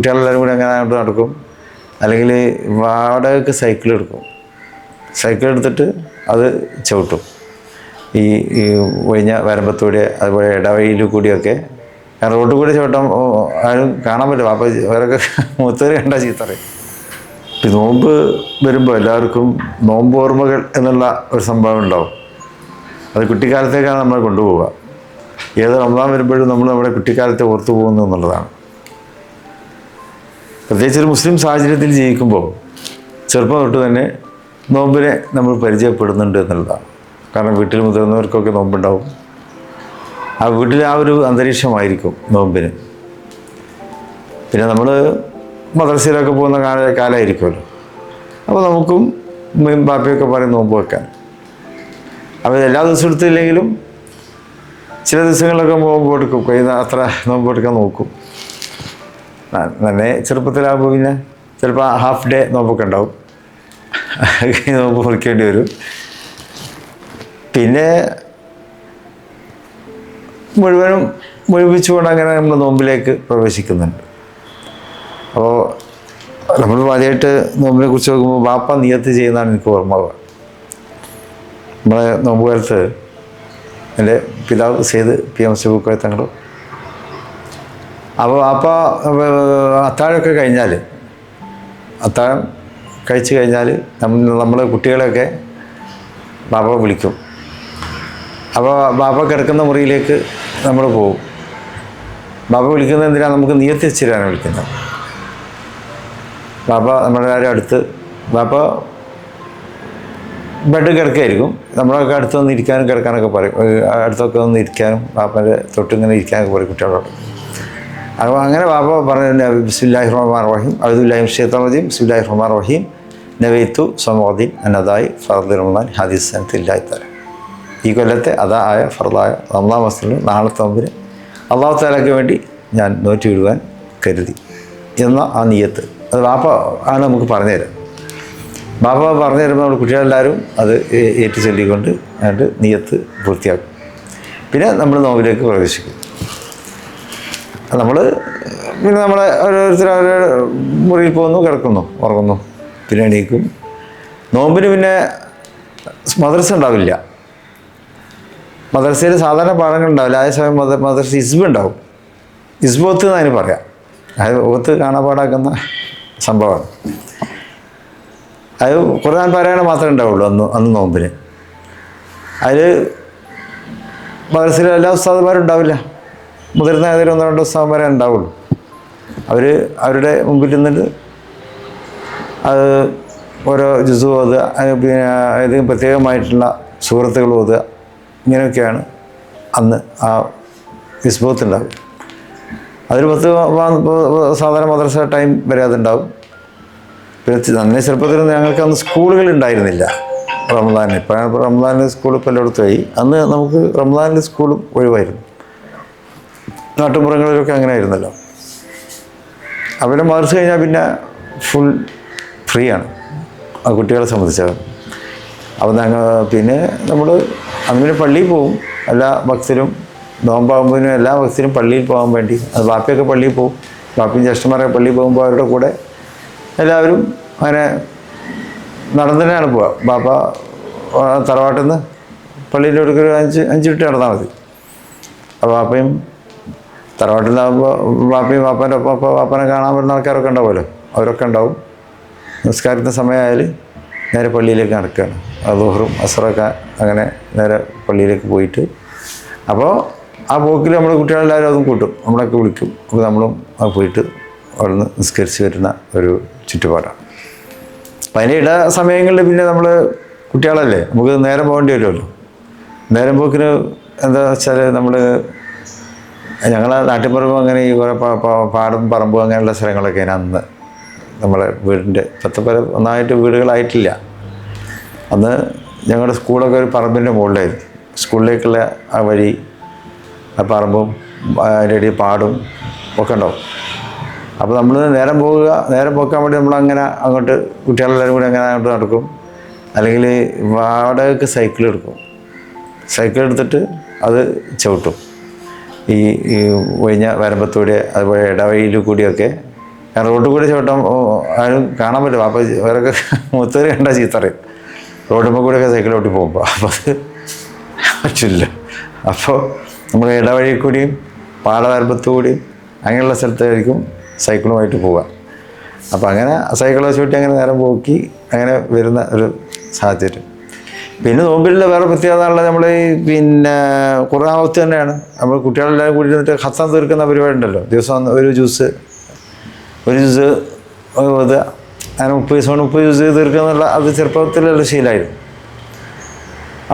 കുട്ടികളെല്ലാവരും കൂടി അങ്ങനെ അങ്ങോട്ട് നടക്കും. അല്ലെങ്കിൽ വാടകയ്ക്ക് സൈക്കിൾ എടുക്കും. സൈക്കിൾ എടുത്തിട്ട് അത് ചവിട്ടും. ഈ ഈ ഒഴിഞ്ഞ വരമ്പത്തൂടെ അതുപോലെ ഇടവഴിയിൽ കൂടിയൊക്കെ. റോഡിൽ കൂടി ചവിട്ടാൻ ആരും കാണാൻ പറ്റില്ല. അപ്പോൾ അവരൊക്കെ മൂത്തവർ കണ്ട ചീത്ത പറയും ഈ നോമ്പ് വരുമ്പോൾ എല്ലാവർക്കും നോമ്പ് ഓർമ്മകൾ എന്നുള്ള ഒരു സംഭവം ഉണ്ടാവും. അത് കുട്ടിക്കാലത്തേക്കാണ് നമ്മൾ കൊണ്ടുപോവുക. ഏത് റമദാൻ വരുമ്പോഴും നമ്മൾ നമ്മുടെ കുട്ടിക്കാലത്തെ ഓർത്തു പോകുന്നു എന്നുള്ളതാണ്. പ്രത്യേകിച്ച് ഒരു മുസ്ലിം സാഹചര്യത്തിൽ ജീവിക്കുമ്പോൾ ചെറുപ്പം തൊട്ട് തന്നെ നോമ്പിനെ നമ്മൾ പരിചയപ്പെടുന്നുണ്ട് എന്നുള്ളതാണ്. കാരണം വീട്ടിൽ മുതിർന്നവർക്കൊക്കെ നോമ്പുണ്ടാവും. ആ വീട്ടിൽ ആ ഒരു അന്തരീക്ഷമായിരിക്കും നോമ്പിന്. പിന്നെ നമ്മൾ മദ്രസയിലൊക്കെ പോകുന്ന കാല കാലമായിരിക്കുമല്ലോ. അപ്പോൾ നമുക്കും ഉമ്മയും ബാപ്പയൊക്കെ പറയും നോമ്പ് വെക്കാൻ. അപ്പോൾ എല്ലാ ദിവസവും എടുത്തില്ലെങ്കിലും ചില ദിവസങ്ങളിലൊക്കെ നോമ്പ് എടുക്കും. കഴിയുന്ന അത്ര നോമ്പ് എടുക്കാൻ നോക്കും. നന്നെ ചെറുപ്പത്തിലാകുമ്പോൾ പിന്നെ ചിലപ്പോൾ ഹാഫ് ഡേ നോമ്പൊക്കെ ഉണ്ടാവും. നോമ്പ് മുറിക്കേണ്ടി വരും. പിന്നെ മുഴുവനും മുഴുവിച്ചുകൊണ്ട് അങ്ങനെ നമ്മൾ നോമ്പിലേക്ക് പ്രവേശിക്കുന്നുണ്ട്. അപ്പോൾ നമ്മൾ ആദ്യമായിട്ട് നോമ്പിനെ കുറിച്ച് നോക്കുമ്പോൾ ബാപ്പ നിയത്ത് ചെയ്യുന്നതാണ് എനിക്ക് ഓർമ്മ നമ്മളെ നോമ്പ് കാലത്ത് എന്റെ പിതാവ് സെയ്ത് പി എം സിബുക്കോയ തങ്ങൾ അപ്പോൾ അപ്പോൾ അത്താഴമൊക്കെ കഴിഞ്ഞാൽ അത്താഴം കഴിച്ചു കഴിഞ്ഞാൽ നമ്മൾ നമ്മൾ കുട്ടികളെയൊക്കെ ബാബ വിളിക്കും. അപ്പോൾ ബാബ കിടക്കുന്ന മുറിയിലേക്ക് നമ്മൾ പോകും ബാബ വിളിക്കുന്നത് എന്തിനാണ് നമുക്ക് നിയത്തി വെച്ചിട്ടാണ് വിളിക്കുന്നത്. ബാബ കാര്യം അടുത്ത് ബാബ ബെഡ് കിടക്കായിരിക്കും. നമ്മളൊക്കെ അടുത്ത് വന്ന് ഇരിക്കാനും കിടക്കാനൊക്കെ പറയും. അടുത്തൊക്കെ വന്ന് ഇരിക്കാനും ബാപ്പന്റെ തൊട്ടിങ്ങനെ ഇരിക്കാനൊക്കെ പറയും കുട്ടികളോട്. അപ്പോൾ അങ്ങനെ ബാബ പറഞ്ഞു ബിസ്മില്ലാഹി റഹ്മാൻ റഹീം. അബ്ദുല്ലാഹിം ഷെയ്ത്താൻ റജീം. ബിസ്മില്ലാഹി റഹ്മാൻ റഹീം. നവീത്തു സമോദീൻ അന്നദായി ഫർദ് റഹ്മാൻ ഹദീസ് സനത്തില്ലായി തരം ഈ കൊല്ലത്തെ അതാ ആയ ഫർദായ റംലാം മസ്ലിന് നാളത്തെ മുമ്പിന് അള്ളാഹു താലയ്ക്ക് വേണ്ടി ഞാൻ നോറ്റ് വിടുവാൻ കരുതി എന്ന ആ നീയത്ത്. അത് ബാപ്പ ആണ് നമുക്ക് പറഞ്ഞു തരാം ബാപ്പ പറഞ്ഞു തരുമ്പോൾ നമ്മൾ കുട്ടികളെല്ലാവരും അത് ഏറ്റു ചൊല്ലിക്കൊണ്ട് അതിന്റെ നീയത്ത് പൂർത്തിയാക്കും. പിന്നെ നമ്മൾ നോവിലേക്ക് പ്രവേശിക്കും. നമ്മൾ പിന്നെ നമ്മളെ ഓരോരുത്തർ അവരെ മുറിയിൽ പോകുന്നു കിടക്കുന്നു ഉറങ്ങുന്നു. പിന്നെ എണീക്കും. നോമ്പിന് പിന്നെ മദ്രസ ഉണ്ടാവില്ല. മദ്രസയിൽ സാധാരണ പാഠങ്ങൾ ഉണ്ടാവില്ല. ആ സമയം മദ മദ്രസ ഇസ്ബ് ഉണ്ടാവും. ഇസ്ബോത്ത് എന്ന് അതിന് പറയാം. അത് ഓത്ത് കാണാപ്പാടാക്കുന്ന സംഭവമാണ്. അത് ഖുർആൻ പാരായണം മാത്രമേ ഉണ്ടാവുള്ളൂ അന്ന് അന്ന് നോമ്പിന്. അതിൽ മദ്രസയിലെല്ലാ എല്ലാ ഉസ്താദന്മാരും ഉണ്ടാവില്ല. മുതിർന്ന ഏതെങ്കിലും ഒന്നോ രണ്ടോ ദിവസം വരെ ഉണ്ടാവുള്ളൂ. അവർ അവരുടെ മുമ്പിൽ നിന്നിട്ട് അത് ഓരോ ജുസു ഓതുക പിന്നെ ഏതെങ്കിലും പ്രത്യേകമായിട്ടുള്ള സുഹൃത്തുക്കൾ ഓതുക ഇങ്ങനെയൊക്കെയാണ് അന്ന് ആ വിസ്ഭവത്തിലുണ്ടാവുക അതൊരു പത്ത് സാധാരണ മദ്രസ ടൈം വരെ അതുണ്ടാവും. പിന്നെ നന്നേ ചെറുപ്പത്തിൽ ഞങ്ങൾക്ക് അന്ന് സ്കൂളുകൾ ഉണ്ടായിരുന്നില്ല. റമദാനിൽ. ഇപ്പോഴാണ് സ്കൂൾ ഇപ്പോൾ എല്ലായിടത്തും ആയി. അന്ന് നമുക്ക് റംദാനിൽ സ്കൂളും ഒഴിവായിരുന്നു. നാട്ടുമ്പുറങ്ങളിലൊക്കെ അങ്ങനെ ആയിരുന്നല്ലോ അവരെ മദ്രസ കഴിഞ്ഞാൽ പിന്നെ ഫുൾ ഫ്രീ ആണ്. ആ കുട്ടികളെ സംബന്ധിച്ചത് അപ്പം ഞങ്ങൾ പിന്നെ നമ്മൾ പിന്നെ പള്ളിയിൽ പോവും. എല്ലാ ഭക്തരും നോമ്പാകുമ്പോഴും എല്ലാ ഭക്തരും പള്ളിയിൽ പോകാൻ വേണ്ടി. അത് ബാപ്പിയൊക്കെ പള്ളിയിൽ പോവും. ബാപ്പിയും ജ്യേഷ്ഠന്മാരൊക്കെ പള്ളിയിൽ പോകുമ്പോൾ അവരുടെ കൂടെ എല്ലാവരും അങ്ങനെ നടന്നു തന്നെയാണ് പോവുക ബാപ്പ തറവാട്ടിൽ നിന്ന് പള്ളിയിലൊടുക്കൊരു അഞ്ച് അഞ്ച് മിനിറ്റ് നടന്നാൽ മതി. അപ്പോൾ ബാപ്പയും തറവാട്ടിലാകുമ്പോൾ ബാപ്പയും ബാപ്പന്റെ ഒപ്പം അപ്പോൾ ബാപ്പനെ കാണാൻ വരുന്ന ആൾക്കാരൊക്കെ ഉണ്ടാവുമല്ലോ. അവരൊക്കെ ഉണ്ടാവും. നിസ്കാരത്തിന്റെ സമയമായാൽ നേരെ പള്ളിയിലേക്ക് നടക്കുകയാണ് അദോഹറും അസറൊക്കെ അങ്ങനെ നേരെ പള്ളിയിലേക്ക് പോയിട്ട്. അപ്പോൾ ആ പോക്കിൽ നമ്മൾ കുട്ടികളെല്ലാവരും അതും കൂട്ടും. നമ്മളൊക്കെ വിളിക്കും. അപ്പോൾ നമ്മളും പോയിട്ട് അവിടെ നിന്ന് നിസ്കരിച്ച് വരുന്ന ഒരു ചുറ്റുപാടാണ്. അപ്പം അതിന്റെ ഇട സമയങ്ങളിൽ പിന്നെ നമ്മൾ കുട്ടികളല്ലേ? നമുക്ക് നേരം പോകേണ്ടി വരുമല്ലോ. നേരം പോക്കിന് എന്താ വെച്ചാൽ നമ്മൾ ഞങ്ങളെ നാട്ടിൻപുറം അങ്ങനെ ഈ കുറേ പാടും പറമ്പും അങ്ങനെയുള്ള സ്ഥലങ്ങളൊക്കെയാണ് അന്ന് നമ്മളെ വീടിന്റെ പത്തപ്പര ഒന്നായിട്ട് വീടുകളായിട്ടില്ല. അന്ന് ഞങ്ങളുടെ സ്കൂളൊക്കെ ഒരു പറമ്പിന്റെ മുകളിലായിരുന്നു. സ്കൂളിലേക്കുള്ള ആ വഴി ആ പറമ്പും അതിന്റെ ഇടയിൽ പാടും ഒക്കെ ഉണ്ടാവും. അപ്പോൾ നമ്മൾ നേരം പോകുക നേരം പോക്കാൻ വേണ്ടി നമ്മൾ അങ്ങനെ അങ്ങോട്ട് കുട്ടികളെല്ലാവരും കൂടി അങ്ങനെ അങ്ങോട്ട് നടക്കും. അല്ലെങ്കിൽ വാടകയ്ക്ക് സൈക്കിൾ എടുക്കും. സൈക്കിൾ എടുത്തിട്ട് അത് ചവിട്ടും. ഈ ഈ ഒഴിഞ്ഞ വരമ്പത്തൂടെ അതുപോലെ ഇടവഴിയിൽ കൂടിയൊക്കെ. റോഡിൽ കൂടി ചോട്ടം ആരും കാണാൻ പറ്റും അപ്പോൾ അവരൊക്കെ മൂത്തവർ കണ്ടാൽ ചീത്തറിയും. റോഡുമ്പോൾ കൂടെയൊക്കെ സൈക്കിൾ ഓട്ടി പോകുമ്പോൾ അപ്പോൾ അത് പറ്റില്ല. അപ്പോൾ നമ്മൾ ഇടവഴി കൂടിയും പാടവരമ്പത്തുകൂടിയും അങ്ങനെയുള്ള സ്ഥലത്തായിരിക്കും സൈക്കിളുമായിട്ട് പോവുക. അപ്പോൾ അങ്ങനെ സൈക്കിൾ ചൂട്ടി അങ്ങനെ നേരം പോക്കി അങ്ങനെ വരുന്ന ഒരു സാഹചര്യം. പിന്നെ നോമ്പിലുള്ള വേറെ പ്രത്യേകത ഉള്ളത് നമ്മൾ ഈ പിന്നെ കുറവാവത്ത് തന്നെയാണ്. നമ്മൾ കുട്ടികളെല്ലാവരും കൂടി ഇരുന്നിട്ട് ഹത്താൻ തീർക്കുന്ന പരിപാടി ഉണ്ടല്ലോ. ദിവസം ഒരു ജ്യൂസ് ഒരു ജ്യൂസ് ഇത് അങ്ങനെ മുപ്പത് ദിവസം കൊണ്ട് മുപ്പത് ജ്യൂസ് തീർക്കുക എന്നുള്ള അത് ചെറുപ്പത്തിലുള്ള ശീലമായിരുന്നു.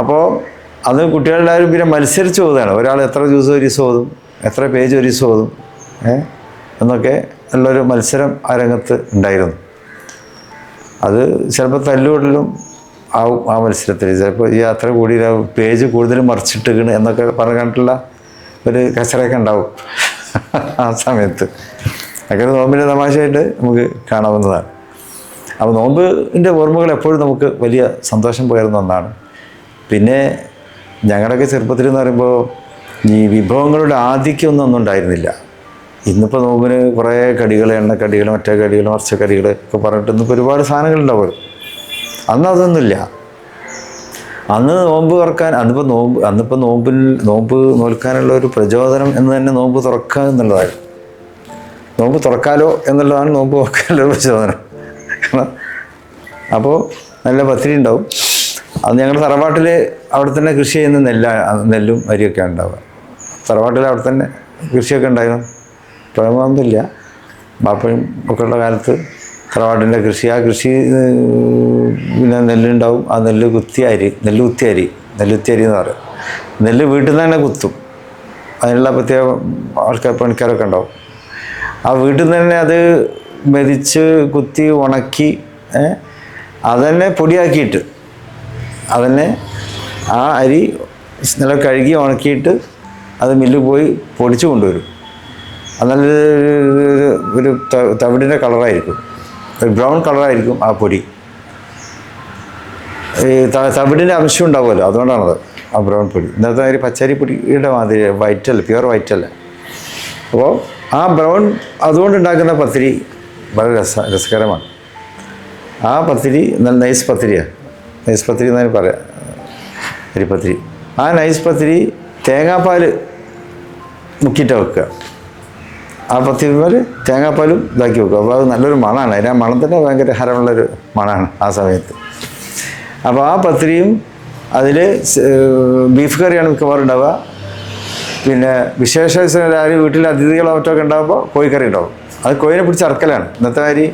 അപ്പോൾ അത് കുട്ടികളെല്ലാവരും പിന്നെ മത്സരിച്ച് പോകുന്നതാണ് ഒരാൾ എത്ര ജ്യൂസ് ഒരു ദിവസം ഓതും എത്ര പേജ് ഒരു ദിവസം ഓതും എന്നൊക്കെ നല്ലൊരു മത്സരം ആ രംഗത്ത് ഉണ്ടായിരുന്നു. അത് ചിലപ്പോൾ തല്ലുകൂടലും ആവും ആ മത്സരത്തിൽ. ചിലപ്പോൾ ഈ യാത്ര കൂടി പേജ് കൂടുതൽ മറിച്ചിട്ടുകണ് എന്നൊക്കെ പറഞ്ഞിട്ടുള്ള ഒരു കച്ചറയൊക്കെ ഉണ്ടാവും ആ സമയത്ത്. അങ്ങനെ നോമ്പിന്റെ തമാശയായിട്ട് നമുക്ക് കാണാവുന്നതാണ്. അപ്പോൾ നോമ്പിന്റെ ഓർമ്മകൾ എപ്പോഴും നമുക്ക് വലിയ സന്തോഷം പകരുന്ന ഒന്നാണ്. പിന്നെ ഞങ്ങളുടെയൊക്കെ ചെറുപ്പത്തിൽ എന്ന് പറയുമ്പോൾ ഈ വിഭവങ്ങളുടെ ആധിക്യമൊന്നും ഒന്നും ഉണ്ടായിരുന്നില്ല. ഇന്നിപ്പോൾ നോമ്പിന് കുറേ കടികൾ എണ്ണക്കടികൾ മറ്റേ കടികൾ മറിച്ച കടികൾ ഒക്കെ പറഞ്ഞിട്ട് ഇന്നിപ്പോൾ ഒരുപാട് സാധനങ്ങളുണ്ടാവും അന്ന് അതൊന്നുമില്ല അന്ന് നോമ്പ് തുറക്കാൻ അന്നിപ്പോൾ നോമ്പ് അന്നിപ്പോൾ നോമ്പിൽ നോമ്പ് നോൽക്കാനുള്ള ഒരു പ്രചോദനം എന്ന് തന്നെ നോമ്പ് തുറക്കുക എന്നുള്ളതായിരുന്നു നോമ്പ് തുറക്കാലോ എന്നുള്ളതാണ് നോമ്പ് തുറക്കാനുള്ള പ്രചോദനം. അപ്പോൾ നല്ല പത്തിരി ഉണ്ടാവും. അത് ഞങ്ങളുടെ തറവാട്ടിൽ അവിടെ തന്നെ കൃഷി ചെയ്യുന്ന നെല്ല നെല്ലും അരിയൊക്കെ ഉണ്ടാവുക. തറവാട്ടിൽ അവിടെ തന്നെ കൃഷിയൊക്കെ ഉണ്ടായിരുന്നു. പ്രേമൊന്നുമില്ല ബാപ്പയും ഒക്കെ ഉള്ള കാലത്ത് തറവാട്ടിന്റെ കൃഷി. ആ കൃഷി പിന്നെ നെല്ലുണ്ടാവും. ആ നെല്ല് കുത്തി അരി നെല്ല് കുത്തി അരി നെല്ല് കുത്തി അരി എന്ന് പറയും. നെല്ല് വീട്ടിൽ നിന്ന് തന്നെ കുത്തും. അതിനുള്ള പ്രത്യേക ആൾക്കാർ പണിക്കാരൊക്കെ ഉണ്ടാവും. ആ വീട്ടിൽ നിന്ന് തന്നെ അത് മെതിച്ച് കുത്തി ഉണക്കി അതന്നെ പൊടിയാക്കിയിട്ട് അതന്നെ ആ അരി നല്ല കഴുകി ഉണക്കിയിട്ട് അത് മില്ലിൽ പോയി പൊടിച്ച് കൊണ്ടുവരും. അത് നല്ല ഒരു തവിടിന്റെ കളറായിരിക്കും. ബ്രൗൺ കളറായിരിക്കും ആ പൊടി. ഈ തവിടിന്റെ അംശം ഉണ്ടാവുമല്ലോ അതുകൊണ്ടാണത് ആ ബ്രൗൺ പൊടി. ഇന്നത്തെ ഒരു പച്ചരി പൊടിയുടെ മാതിരി വൈറ്റ് അല്ല പ്യുവർ അല്ല അപ്പോൾ ആ ബ്രൗൺ അതുകൊണ്ട് ഉണ്ടാക്കുന്ന പത്തിരി വളരെ രസ രസകരമാണ്. ആ പത്തിരി നല്ല നൈസ് പത്തിരിയാണ് നൈസ് പത്തിരി എന്നാണ് പറയാം അരിപ്പത്തിരി ആ നൈസ് പത്തിരി തേങ്ങാപ്പാൽ മുക്കിയിട്ട് വെക്കുക. ആ പത്തിരിമാൽ തേങ്ങാപ്പാലും ഇതാക്കി വെക്കും. അപ്പോൾ അത് നല്ലൊരു മണമാണ്. അതിന് ആ മണം തന്നെ ഭയങ്കര ഹരമുള്ളൊരു മണമാണ് ആ സമയത്ത്. അപ്പോൾ ആ പത്തിരിയും അതിൽ ബീഫ് കറിയാണ് മിക്കവാറും ഉണ്ടാവുക. പിന്നെ വിശേഷ ആരും വീട്ടിൽ അതിഥികളോ മറ്റൊക്കെ ഉണ്ടാകുമ്പോൾ കോഴിക്കറി ഉണ്ടാവും. അത് കോഴിനെ പിടിച്ച് അറക്കലാണ്. ഇന്നത്തെ മാതിരി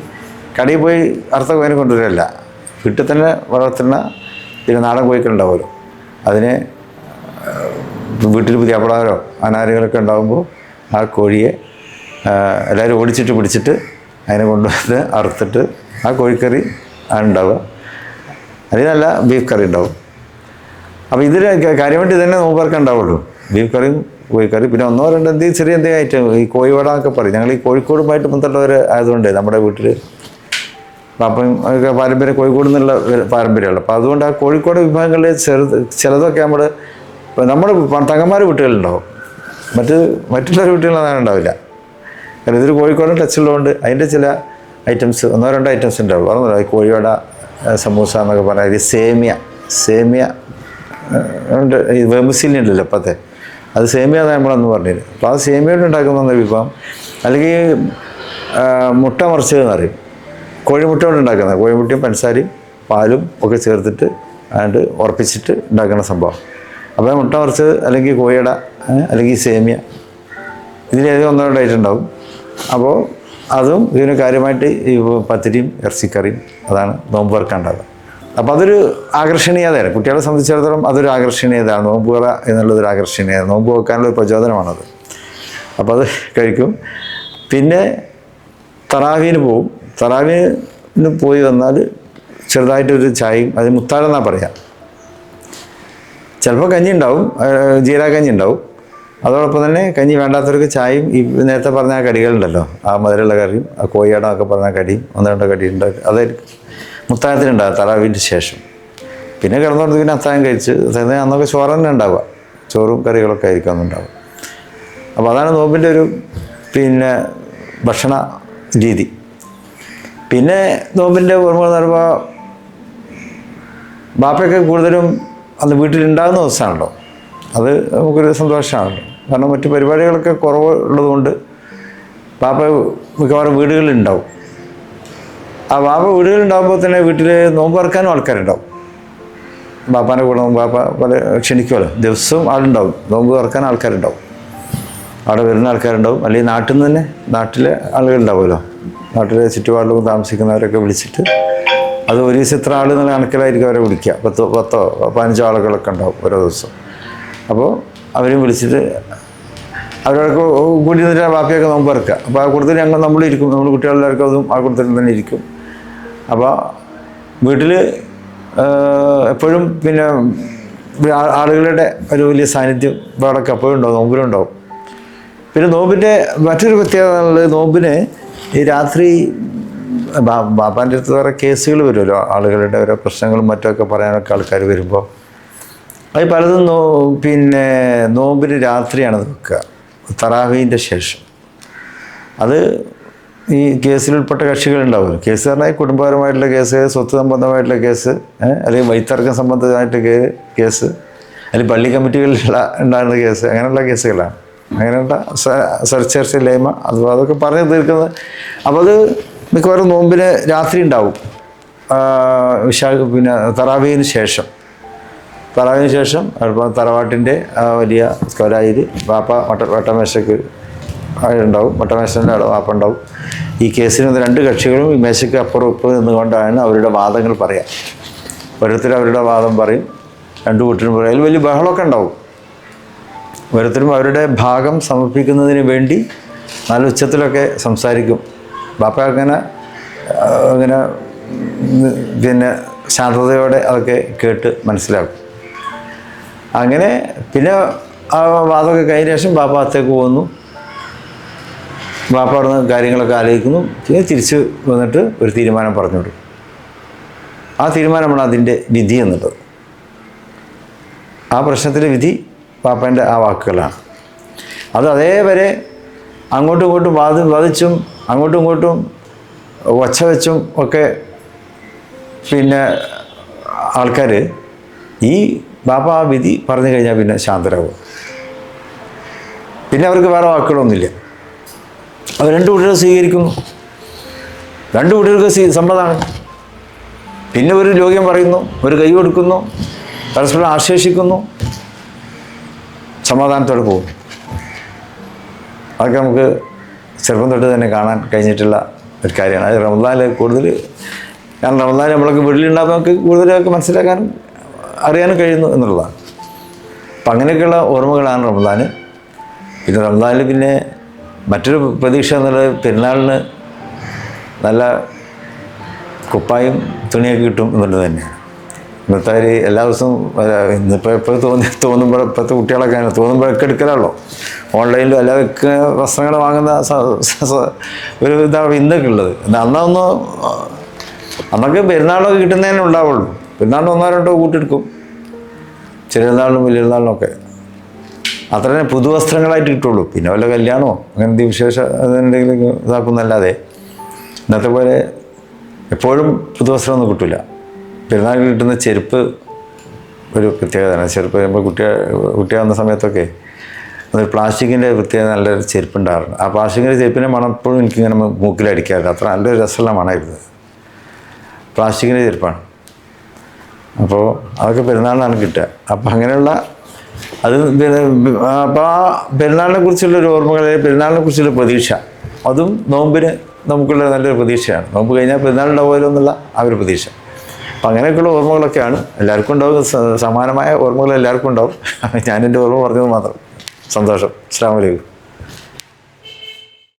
കടയിൽ പോയി അറുത്ത കോഴിനെ കൊണ്ടുവരില്ല വീട്ടിൽ തന്നെ വളർത്തുന്ന പിന്നെ നാടൻ കോഴിക്കൾ ഉണ്ടാവുമല്ലോ. അതിനെ വീട്ടിൽ പുതിയ അപ്പളാരോ അനാരുകളൊക്കെ ഉണ്ടാകുമ്പോൾ ആ കോഴിയെ എല്ലാവരും ഓടിച്ചിട്ട് പിടിച്ചിട്ട് അതിനെ കൊണ്ടുവന്ന് അറുത്തിട്ട് ആ കോഴിക്കറി ആണ് ഉണ്ടാവുക അതിൽ നല്ല ബീഫ് കറി ഉണ്ടാവും അപ്പോൾ ഇതിൽ കാര്യമായിട്ട് തന്നെ പേർക്ക് ഉണ്ടാവുള്ളൂ. ബീഫ് കറിയും കോഴിക്കറി പിന്നെ ഒന്നോ രണ്ടോ എന്തെങ്കിലും ചെറിയ എന്തെങ്കിലും ഐറ്റം ഈ കോഴിവട എന്നൊക്കെ പറയും. ഞങ്ങൾ ഈ കോഴിക്കോടുമായിട്ട് ബന്ധമുള്ളവർ ആയതുകൊണ്ട് നമ്മുടെ വീട്ടിൽ അപ്പം ഒക്കെ പാരമ്പര്യം കോഴിക്കോട് നിന്നുള്ള പാരമ്പര്യമുള്ളൂ. അപ്പോൾ അതുകൊണ്ട് ആ കോഴിക്കോട് വിഭാഗങ്ങളിൽ ചെറുത് ചിലതൊക്കെ നമ്മൾ നമ്മുടെ തങ്ങന്മാർ വീട്ടുകളുണ്ടാവും മറ്റ് മറ്റുള്ള വീട്ടുകളിൽ അങ്ങനെ ഉണ്ടാവില്ല. കാരണം ഇതൊരു കോഴിക്കോടൻ ടച്ചുള്ളതുകൊണ്ട് അതിന്റെ ചില ഐറ്റംസ് ഒന്നോ രണ്ടോ ഐറ്റംസ് ഉണ്ടാവും. പറഞ്ഞല്ലോ ഈ കോഴിവട സമൂസ എന്നൊക്കെ പറഞ്ഞാൽ ഇത് സേമിയ. സേമിയ ഉണ്ട്. ഈ വെമുസിലി ഉണ്ടല്ലോ ഇപ്പോഴത്തെ അത് സേമിയ നമ്മളന്ന് പറഞ്ഞത്. അപ്പോൾ ആ സേമിയോട് ഉണ്ടാക്കുന്ന വിഭവം. അല്ലെങ്കിൽ മുട്ട മറിച്ചത് എന്ന് പറയും. കോഴിമുട്ട കൊണ്ട് ഉണ്ടാക്കുന്നത്. കോഴിമുട്ടയും പഞ്ചസാരയും പാലും ഒക്കെ ചേർത്തിട്ട് അതുകൊണ്ട് ഉറപ്പിച്ചിട്ട് ഉണ്ടാക്കുന്ന സംഭവം. അപ്പോൾ മുട്ട മറിച്ചത് അല്ലെങ്കിൽ കോഴിയട അല്ലെങ്കിൽ സേമിയ. ഇതിലേതെങ്കിലും ഒന്നോ ഉണ്ടാവും. അപ്പോൾ അതും ഇതിന് കാര്യമായിട്ട് ഈ പത്തിരിയും ഇറച്ചിക്കറിയും അതാണ് നോമ്പ് തുറക്കാൻ അപ്പോൾ അതൊരു ആകർഷണീയതയാണ്. കുട്ടികളെ സംബന്ധിച്ചിടത്തോളം അതൊരു ആകർഷണീയതയാണ്. നോമ്പ് തുറ എന്നുള്ളതൊരു ആകർഷണീയത നോമ്പ് വെക്കാനുള്ള ഒരു പ്രചോദനമാണത്. അപ്പോൾ അത് കഴിക്കും. പിന്നെ തറാവീന് പോവും. തറാവീന് പോയി വന്നാൽ ചെറുതായിട്ടൊരു ചായയും അത് മുത്താഴെന്നാണ് പറയാം. ചിലപ്പോൾ കഞ്ഞി ഉണ്ടാവും ജീരാ കഞ്ഞി ഉണ്ടാവും അതോടൊപ്പം തന്നെ കഞ്ഞി വേണ്ടാത്തവർക്ക് ചായയും ഈ നേരത്തെ പറഞ്ഞ കടികളുണ്ടല്ലോ. ആ മധുരമുള്ള കറിയും ആ കോഴിയാടം ഒക്കെ പറഞ്ഞ കടിയും ഒന്ന് രണ്ടോ കടി ഉണ്ടാവും അതായിരിക്കും മുത്താഴത്തിനുണ്ടാവുക തറാവിന്റെ ശേഷം. പിന്നെ കിടന്നുകൊണ്ട് പിന്നെ അത്താഴം കഴിച്ച് അന്നൊക്കെ ചോറ് തന്നെ ഉണ്ടാവുക. ചോറും കറികളൊക്കെ ആയിരിക്കും അന്നുണ്ടാവുക അപ്പോൾ അതാണ് നോമ്പിന്റെ ഒരു പിന്നെ ഭക്ഷണ രീതി. പിന്നെ നോമ്പിന്റെ ഓർമ്മ എന്ന് പറയുമ്പോൾ ബാപ്പയൊക്കെ കൂടുതലും അന്ന് വീട്ടിലുണ്ടാകുന്ന ദിവസമാണല്ലോ. അത് നമുക്കൊരു സന്തോഷമാണല്ലോ. കാരണം മറ്റു പരിപാടികളൊക്കെ കുറവ് ഉള്ളതുകൊണ്ട് പാപ്പ മിക്കവാറും വീടുകളിലുണ്ടാവും. ആ ബാപ്പ വീടുകളിലുണ്ടാകുമ്പോൾ തന്നെ വീട്ടിൽ നോമ്പ് ഇറക്കാനും ആൾക്കാരുണ്ടാവും. ബാപ്പാന്റെ കൂടെ പാപ്പ പല ക്ഷണിക്കുമല്ലോ. ദിവസവും ആളുണ്ടാവും. നോമ്പ് തുറക്കാൻ ആൾക്കാരുണ്ടാവും. അവിടെ വരുന്ന ആൾക്കാരുണ്ടാവും. അല്ലെങ്കിൽ നാട്ടിൽ നിന്ന് തന്നെ നാട്ടിലെ ആളുകളുണ്ടാവുമല്ലോ. നാട്ടിലെ ചുറ്റുപാടിലും താമസിക്കുന്നവരൊക്കെ വിളിച്ചിട്ട് അത് ഒരു ദിവസം ഇത്ര ആൾ എന്നുള്ള കണക്കിലായിരിക്കും അവരെ വിളിക്കുക. പത്തോ പത്തോ പതിനഞ്ചോ ആളുകളൊക്കെ ഉണ്ടാവും ഓരോ ദിവസം. അപ്പോൾ അവരും വിളിച്ചിട്ട് അവരൊക്കെ കൂടി നിന്നിട്ട് ബാപ്പിയൊക്കെ നമുക്ക് ഇറക്കുക അപ്പോൾ ആ കൂട്ടത്തിൽ ഞങ്ങൾ നമ്മളിരിക്കും നമ്മൾ കുട്ടികളെല്ലാവർക്കും അതും ആ കൂട്ടത്തിൽ തന്നെ ഇരിക്കും. അപ്പോൾ വീട്ടിൽ എപ്പോഴും പിന്നെ ആളുകളുടെ ഒരു വലിയ സാന്നിധ്യം അവിടെ എപ്പോഴും ഉണ്ടാവും നോമ്പിലും ഉണ്ടാവും. പിന്നെ നോമ്പിന്റെ മറ്റൊരു പ്രത്യേകത എന്നുള്ളത് നോമ്പിന് ഈ രാത്രി ബാപ്പാന്റെ അടുത്ത് വേറെ കേസുകൾ വരുമല്ലോ. ആളുകളുടെ ഓരോ പ്രശ്നങ്ങളും മറ്റൊക്കെ പറയാനൊക്കെ ആൾക്കാർ വരുമ്പോൾ അത് പലതും നോ പിന്നെ നോമ്പിന് രാത്രിയാണ് വെക്കുക തറാവീന്റെ ശേഷം. അത് ഈ കേസിൽ ഉൾപ്പെട്ട കേസ് പറഞ്ഞാൽ കുടുംബപരമായിട്ടുള്ള കേസ് സ്വത്ത് സംബന്ധമായിട്ടുള്ള കേസ് അല്ലെങ്കിൽ വൈത്തർക്കം സംബന്ധമായിട്ട് കേസ് അല്ലെങ്കിൽ പള്ളി കമ്മിറ്റികളിലുള്ള ഉണ്ടാകുന്ന കേസ് അങ്ങനെയുള്ള കേസുകളാണ്. അങ്ങനെയുള്ള സെർച്ചേഴ്സില്ലായ്മ അഥവാ അതൊക്കെ പറഞ്ഞു തീർക്കുന്നത്. അപ്പോൾ അത് മിക്കവാറും നോമ്പിന് രാത്രി ഉണ്ടാവും. വിശാഖ വിശാ പിന്നെ തറാവീന് ശേഷം. തറാവിന് ശേഷം തറവാട്ടിന്റെ വലിയ കൊലായിൽ വാപ്പ വട്ട വട്ടമേശക്ക് ഉണ്ടാവും. വട്ടമേശന്റെ അവിടെ വാപ്പ ഉണ്ടാവും. ഈ കേസിന് രണ്ട് കക്ഷികളും ഈ മേശയ്ക്ക് അപ്പുറം ഇപ്പുറം നിന്നുകൊണ്ടാണ് അവരുടെ വാദങ്ങൾ പറയാം. ഓരോരുത്തരും അവരുടെ വാദം പറയും. രണ്ടു കൂട്ടരും പറയും. അതിൽ വലിയ ബഹളമൊക്കെ ഉണ്ടാവും. ഓരോരുത്തരും അവരുടെ ഭാഗം സമർപ്പിക്കുന്നതിന് വേണ്ടി നല്ല ഉച്ചത്തിലൊക്കെ സംസാരിക്കും. ബാപ്പ അങ്ങനെ അങ്ങനെ പിന്നെ ശാന്തതയോടെ അതൊക്കെ കേട്ട് മനസ്സിലാക്കും. അങ്ങനെ പിന്നെ ആ വാദമൊക്കെ കഴിഞ്ഞ ശേഷം ബാപ്പ അത്തേക്ക് പോകുന്നു ബാപ്പ അവിടുന്ന് കാര്യങ്ങളൊക്കെ ആലോചിക്കുന്നു. പിന്നെ തിരിച്ച് വന്നിട്ട് ഒരു തീരുമാനം പറഞ്ഞു വിടും ആ തീരുമാനമാണ് അതിന്റെ വിധി എന്നുള്ളത്. ആ പ്രശ്നത്തിലെ വിധി പാപ്പന്റെ ആ വാക്കുകളാണ്. അത് അതേവരെ അങ്ങോട്ടും ഇങ്ങോട്ടും വാദ വാദിച്ചും അങ്ങോട്ടും ഇങ്ങോട്ടും ഒച്ച വെച്ചും ഒക്കെ പിന്നെ ആൾക്കാർ ഈ ബാപ്പ ആ വിധി പറഞ്ഞു കഴിഞ്ഞാൽ പിന്നെ ശാന്തരാകും പിന്നെ അവർക്ക് വേറെ വാക്കുകളൊന്നുമില്ല. അവർ രണ്ട് കുട്ടികൾ സ്വീകരിക്കുന്നു. രണ്ട് കുട്ടികൾക്ക് സ്വീ- സമ്മതമാണ്. പിന്നെ ഒരു രോഗ്യം പറയുന്നു ഒരു കൈ കൊടുക്കുന്നു പരസ്പരം ആശ്ലേഷിക്കുന്നു സമാധാനത്തോടെ പോകും അതൊക്കെ നമുക്ക് ചെറുപ്പം തൊട്ട് തന്നെ കാണാൻ കഴിഞ്ഞിട്ടുള്ള ഒരു കാര്യമാണ്. അത് റമദാനിൽ കൂടുതൽ കാരണം റമദാൻ നമ്മളൊക്കെ വീട്ടിലുണ്ടാകുമ്പോൾ നമുക്ക് കൂടുതലൊക്കെ മനസ്സിലാക്കാനും അറിയാനും കഴിയുന്നു എന്നുള്ളതാണ്. അപ്പം അങ്ങനെയൊക്കെയുള്ള ഓർമ്മകളാണ് റമദാൻ പിന്നെ റമദാനിൽ പിന്നെ മറ്റൊരു പ്രതീക്ഷ എന്നുള്ളത് പെരുന്നാളിന് നല്ല കുപ്പായും തുണിയൊക്കെ കിട്ടും എന്നുള്ളത് തന്നെയാണ്. ഇന്നത്തെ ഒരു എല്ലാ ദിവസവും ഇന്നിപ്പോൾ എപ്പോൾ തോന്നി തോന്നുമ്പോൾ ഇപ്പോഴത്തെ കുട്ടികളൊക്കെ ആണ് തോന്നുമ്പോഴൊക്കെ എടുക്കലാണല്ലോ. ഓൺലൈനിലും അല്ലാതെ വസ്ത്രങ്ങൾ വാങ്ങുന്ന ഒരു ഇതാണ് ഇന്നൊക്കെ ഉള്ളത്. അന്നൊന്നും അന്നൊക്കെ പെരുന്നാളൊക്കെ കിട്ടുന്നതന്നെ ഉണ്ടാവുള്ളൂ. പെരുന്നാളിന് ഒന്നോ രണ്ടോ കൂട്ടിയെടുക്കും. ചെറിയനാളിനും വലിയ ഒക്കെ. അത്ര തന്നെ പുതുവസ്ത്രങ്ങളായിട്ട് കിട്ടുള്ളൂ. പിന്നെ വല്ല കല്യാണമോ അങ്ങനത്തെ വിശേഷ എന്തെങ്കിലും ഇതാക്കുന്നല്ലാതെ. ഇന്നത്തെ പോലെ എപ്പോഴും പുതുവസ്ത്രമൊന്നും കിട്ടില്ല പെരുന്നാളിൽ കിട്ടുന്ന ചെരുപ്പ് ഒരു പ്രത്യേകതയാണ്. ചെരുപ്പ് നമ്മൾ കുട്ടിയ കുട്ടിയാവുന്ന സമയത്തൊക്കെ അതൊരു പ്ലാസ്റ്റിക്കിന്റെ പ്രത്യേക നല്ലൊരു ചെരുപ്പ് ഉണ്ടാകാറുണ്ട് ആ പ്ലാസ്റ്റിക്കിന്റെ ചെരുപ്പിന്റെ മണം എപ്പോഴും എനിക്കിങ്ങനെ മൂക്കിലടിക്കാറുണ്ട് അത്ര നല്ലൊരു രസമുള്ള മണമായിരുന്നു. പ്ലാസ്റ്റിക്കിന്റെ ചെരുപ്പാണ്. അപ്പോൾ അതൊക്കെ പെരുന്നാളിനാണ് കിട്ടുക. അപ്പം അങ്ങനെയുള്ള അത് പിന്നെ അപ്പോൾ ആ പെരുന്നാളിനെ കുറിച്ചുള്ള ഒരു ഓർമ്മകൾ പെരുന്നാളിനെ കുറിച്ചുള്ള പ്രതീക്ഷ. അതും നോമ്പിന് നമുക്കുള്ള നല്ലൊരു പ്രതീക്ഷയാണ്. നോമ്പ് കഴിഞ്ഞാൽ പെരുന്നാളുണ്ടാവുമല്ലോ എന്നുള്ള ആ ഒരു പ്രതീക്ഷ. അപ്പം അങ്ങനെയൊക്കെയുള്ള ഓർമ്മകളൊക്കെയാണ്. എല്ലാവർക്കും ഉണ്ടാവും സമാനമായ ഓർമ്മകൾ എല്ലാവർക്കും ഉണ്ടാവും. ഞാൻ എന്റെ ഓർമ്മ പറഞ്ഞത് മാത്രം. സന്തോഷം. അസ്സാം വലൈക്കും